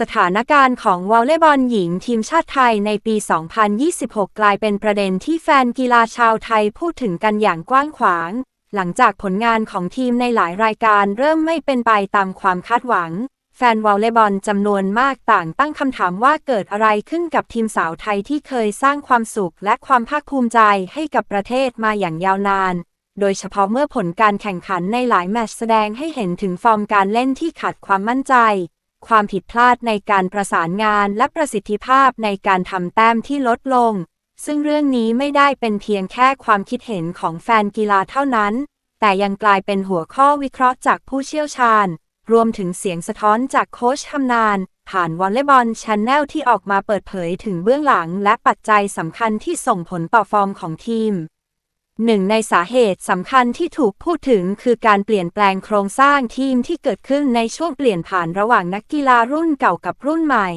สถานการณ์ของวอลเลย์บอลหญิงทีมชาติไทยในปี 2026 กลายเป็นประเด็นที่แฟนกีฬาชาวไทยพูดถึงกันอย่างกว้างขวาง หลังจากผลงานของทีมในหลายรายการเริ่มไม่เป็นไปตามความคาดหวัง แฟนวอลเลย์บอลจำนวนมากต่างตั้งคำถามว่าเกิดอะไรขึ้นกับทีมสาวไทยที่เคยสร้างความสุขและความภาคภูมิใจให้กับประเทศมาอย่างยาวนาน โดยเฉพาะเมื่อผลการแข่งขันในหลายแมตช์แสดงให้เห็นถึงฟอร์มการเล่นที่ขาดความมั่นใจ ความผิดพลาดในการประสานงานและประสิทธิภาพในการทำแต้มที่ลดลง ซึ่งเรื่องนี้ไม่ได้เป็นเพียงแค่ความคิดเห็นของแฟนกีฬาเท่านั้น แต่ยังกลายเป็นหัวข้อวิเคราะห์จากผู้เชี่ยวชาญ รวมถึงเสียงสะท้อนจากโค้ชชำนาญผ่านวอลเลย์บอลชนแนลที่ออกมาเปิดเผยถึงเบื้องหลังและปัจจัยสำคัญที่ส่งผลต่อฟอร์มของทีม หนึ่งในสาเหตุสำคัญที่ถูกพูดถึงคือการเปลี่ยนแปลงโครงสร้างทีมที่เกิดขึ้นในช่วงเปลี่ยนผ่านระหว่างนักกีฬารุ่นเก่ากับรุ่นใหม่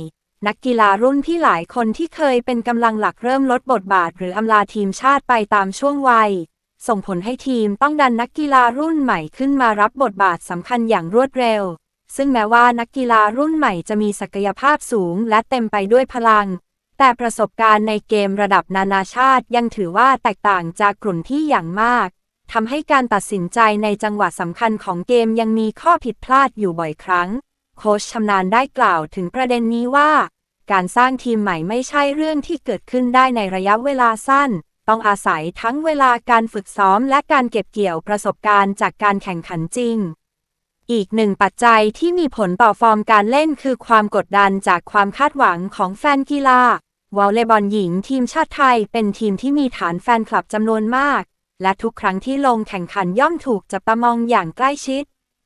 นักกีฬารุ่นที่หลายคนที่เคยเป็นกำลังหลักเริ่มลดบทบาท หรืออำลาทีมชาติไปตามช่วงวัย ส่งผลให้ทีมต้องดันนักกีฬารุ่นใหม่ขึ้นมารับบทบาทสำคัญอย่างรวดเร็ว ซึ่งแม้ว่านักกีฬารุ่นใหม่จะมีศักยภาพสูงและเต็มไปด้วยพลัง แต่ประสบการณ์ในเกมระดับนานาชาติยังถือว่าแตกต่างจากกลุ่มที่อย่างมากทำให้การตัดสินใจในจังหวะสำคัญของเกมยังมีข้อผิดพลาดอยู่บ่อยครั้ง โค้ชชำนาญได้กล่าวถึงประเด็นนี้ว่า การสร้างทีมใหม่ไม่ใช่เรื่องที่เกิดขึ้นได้ในระยะเวลาสั้น ต้องอาศัยทั้งเวลาการฝึกซ้อมและการเก็บเกี่ยวประสบการณ์จากการแข่งขันจริง อีกหนึ่งปัจจัยที่มีผลต่อฟอร์มการเล่นคือความกดดันจากความคาดหวังของแฟนกีฬา วอลเลย์บอลหญิงทีมชาติไทยเป็นทีมที่มีฐานแฟนคลับจำนวนมาก และทุกครั้งที่ลงแข่งขันย่อมถูกจับตามองอย่างใกล้ชิด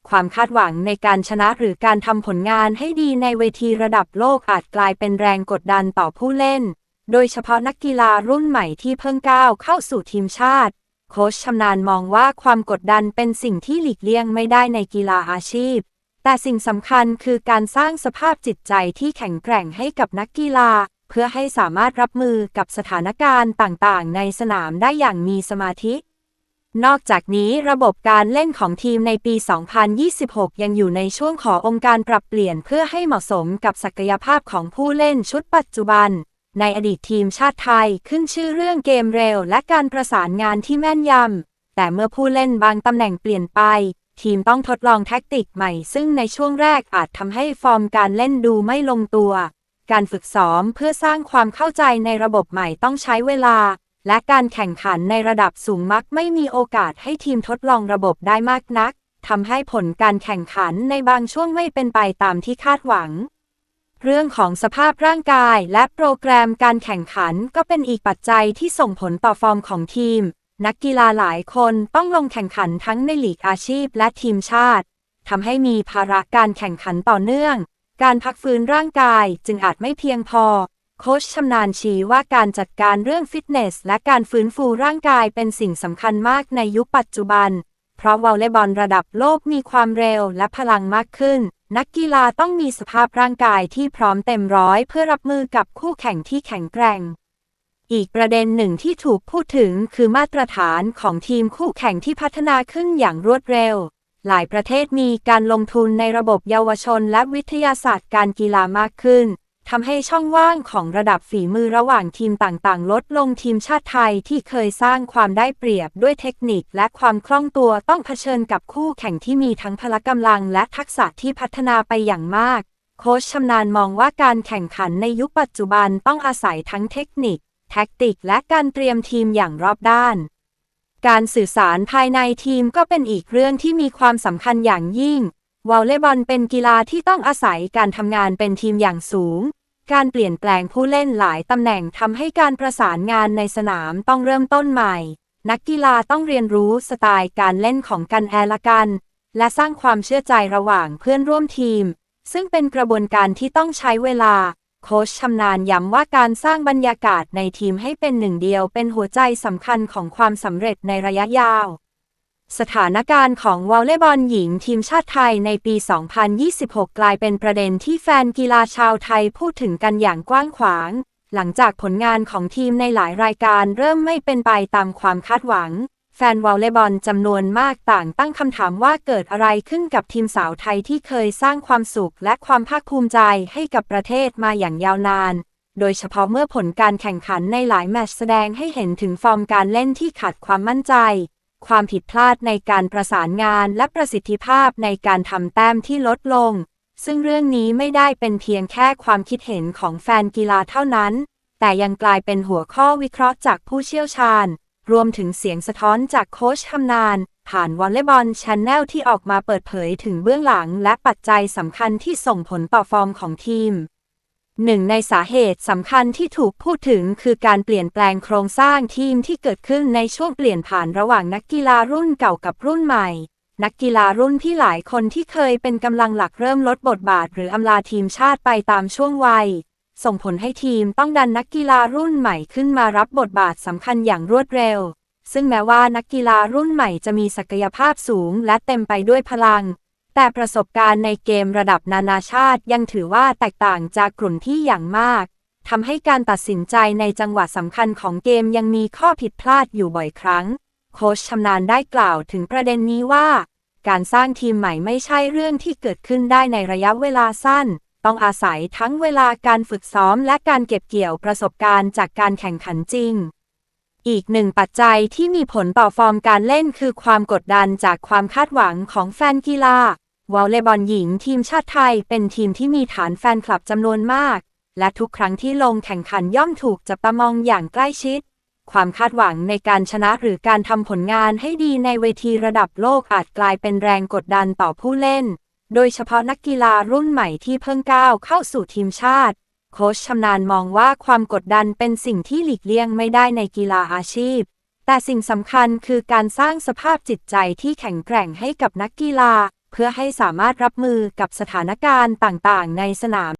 ความคาดหวังในการชนะหรือการทำผลงานให้ดีในเวทีระดับโลกอาจกลายเป็นแรงกดดันต่อผู้เล่น โดยเฉพาะนักกีฬารุ่นใหม่ที่เพิ่งก้าวเข้าสู่ทีมชาติ โค้ชชำนาญมองว่าความกดดันเป็นสิ่งที่หลีกเลี่ยงไม่ได้ในกีฬาอาชีพ แต่สิ่งสำคัญคือการสร้างสภาพจิตใจที่แข็งแกร่งให้กับนักกีฬา เพื่อให้สามารถรับมือกับสถานการณ์ต่างๆ ในสนามได้อย่างมีสมาธิ นอกจากนี้ระบบการเล่นของทีมในปี 2026 ยังอยู่ในช่วงขอองค์การปรับเปลี่ยนเพื่อให้เหมาะสมกับศักยภาพของผู้เล่นชุดปัจจุบัน ในอดีตทีมชาติไทยขึ้นชื่อเรื่องเกมเร็ว และการประสานงานที่แม่นยำ แต่เมื่อผู้เล่นบางตำแหน่งเปลี่ยนไปทีมต้องทดลองแท็กติกใหม่ซึ่งในช่วงแรกอาจทำให้ฟอร์มการเล่นดูไม่ลงตัว การฝึกซ้อมเพื่อสร้างความเข้าใจในระบบใหม่ต้องใช้เวลา และการแข่งขันในระดับสูงมักไม่มีโอกาสให้ทีมทดลองระบบได้มากนักทำให้ผลการแข่งขันในบางช่วงไม่เป็นไปตามที่คาดหวัง เรื่องของสภาพร่างกายและโปรแกรมการแข่งขันก็เป็นอีกปัจจัยที่ส่งผลต่อฟอร์มของทีม นักกีฬาหลายคนต้องลงแข่งขันทั้งในลีกอาชีพและทีมชาติทำให้มีภาระการแข่งขันต่อเนื่อง การพักฟื้นร่างกายจึงอาจไม่เพียงพอ โค้ชชำนาญชี้ว่าการจัดการเรื่องฟิตเนส และการฟื้นฟูร่างกายเป็นสิ่งสำคัญมากในยุคปัจจุบัน เพราะวอลเลย์บอลระดับโลกมีความเร็วและพลังมากขึ้น นักกีฬาต้องมีสภาพร่างกายที่พร้อมเต็มร้อยเพื่อรับมือกับคู่แข่งที่แข็งแกร่ง อีกประเด็นหนึ่งที่ถูกพูดถึงคือมาตรฐานของทีมคู่แข่งที่พัฒนาขึ้นอย่างรวดเร็ว หลายประเทศมีการลงทุนในระบบเยาวชนและวิทยาศาสตร์การกีฬามากขึ้นทำให้ช่องว่างของระดับฝีมือระหว่างทีมต่างๆ ลดลงทีมชาติไทยที่เคยสร้างความได้เปรียบด้วยเทคนิคและความคล่องตัวต้องเผชิญกับคู่แข่งที่มีทั้งพละกำลังและทักษะที่พัฒนาไปอย่างมาก โค้ชชำนาญมองว่าการแข่งขันในยุคปัจจุบันต้องอาศัยทั้งเทคนิค แท็กติก และการเตรียมทีมอย่างรอบด้าน การสื่อสารภายในทีมก็เป็นอีกเรื่องที่มีความสำคัญอย่างยิ่ง วอลเลย์บอลเป็นกีฬาที่ต้องอาศัยการทำงานเป็นทีมอย่างสูง การเปลี่ยนแปลงผู้เล่นหลายตำแหน่งทำให้การประสานงานในสนามต้องเริ่มต้นใหม่ นักกีฬาต้องเรียนรู้สไตล์การเล่นของกันแอละกัน และสร้างความเชื่อใจระหว่างเพื่อนร่วมทีม ซึ่งเป็นกระบวนการที่ต้องใช้เวลา โค้ชชำนาญย้ำว่าการสร้างบรรยากาศในทีมให้เป็นหนึ่งเดียวเป็นหัวใจสำคัญของความสำเร็จในระยะยาว สถานการณ์ของวอลเลย์บอลหญิงทีมชาติไทยในปี 2026 กลายเป็นประเด็นที่แฟนกีฬาชาวไทยพูดถึงกันอย่างกว้างขวาง หลังจากผลงานของทีมในหลายรายการเริ่มไม่เป็นไปตามความคาดหวัง แฟนวอลเลย์บอลจำนวนมากต่างตั้งคำถามว่าเกิดอะไรขึ้นกับทีมสาวไทยที่เคยสร้างความสุขและความภาคภูมิใจให้กับประเทศมาอย่างยาวนาน โดยเฉพาะเมื่อผลการแข่งขันในหลายแมตช์แสดงให้เห็นถึงฟอร์มการเล่นที่ขาดความมั่นใจ ความผิดพลาดในการประสานงานและประสิทธิภาพในการทำแต้มที่ลดลง ซึ่งเรื่องนี้ไม่ได้เป็นเพียงแค่ความคิดเห็นของแฟนกีฬาเท่านั้น แต่ยังกลายเป็นหัวข้อวิเคราะห์จากผู้เชี่ยวชาญ รวมถึงเสียงสะท้อนจากโค้ชชำนาญผ่านวอลเลย์บอลชนแนลที่ออกมาเปิดเผยถึงเบื้องหลังและปัจจัยสำคัญที่ส่งผลต่อฟอร์มของทีมหนึ่งในสาเหตุสำคัญที่ถูกพูดถึงคือการเปลี่ยนแปลงโครงสร้างทีมที่เกิดขึ้นในช่วงเปลี่ยนผ่านระหว่างนักกีฬารุ่นเก่ากับรุ่นใหม่ นักกีฬารุ่นที่หลายคนที่เคยเป็นกำลังหลักเริ่มลดบทบาทหรืออำลาทีมชาติไปตามช่วงวัย ส่งผลให้ทีมต้องดันนักกีฬารุ่นใหม่ขึ้นมารับบทบาทสำคัญอย่างรวดเร็ว ซึ่งแม้ว่านักกีฬารุ่นใหม่จะมีศักยภาพสูงและเต็มไปด้วยพลัง แต่ประสบการณ์ในเกมระดับนานาชาติยังถือว่าแตกต่างจากกลุ่มที่อย่างมากทำให้การตัดสินใจในจังหวะสำคัญของเกมยังมีข้อผิดพลาดอยู่บ่อยครั้ง โค้ชชำนาญได้กล่าวถึงประเด็นนี้ว่า การสร้างทีมใหม่ไม่ใช่เรื่องที่เกิดขึ้นได้ในระยะเวลาสั้น ต้องอาศัยทั้งเวลาการฝึกซ้อมและการเก็บเกี่ยวประสบการณ์จากการแข่งขันจริง อีกหนึ่งปัจจัยที่มีผลต่อฟอร์มการเล่นคือความกดดันจากความคาดหวังของแฟนกีฬาวอลเลย์บอลหญิงทีมชาติไทยเป็นทีมที่มีฐานแฟนคลับจำนวนมาก และทุกครั้งที่ลงแข่งขันย่อมถูกจับตามองอย่างใกล้ชิด ความคาดหวังในการชนะหรือการทำผลงานให้ดีในเวทีระดับโลกอาจกลายเป็นแรงกดดันต่อผู้เล่น โดยเฉพาะนักกีฬารุ่นใหม่ที่เพิ่งก้าวเข้าสู่ทีมชาติ โค้ชชำนาญมองว่าความกดดันเป็นสิ่งที่หลีกเลี่ยงไม่ได้ในกีฬาอาชีพ แต่สิ่งสำคัญคือการสร้างสภาพจิตใจที่แข็งแกร่งให้กับนักกีฬา เพื่อให้สามารถรับมือกับสถานการณ์ต่างๆ ในสนาม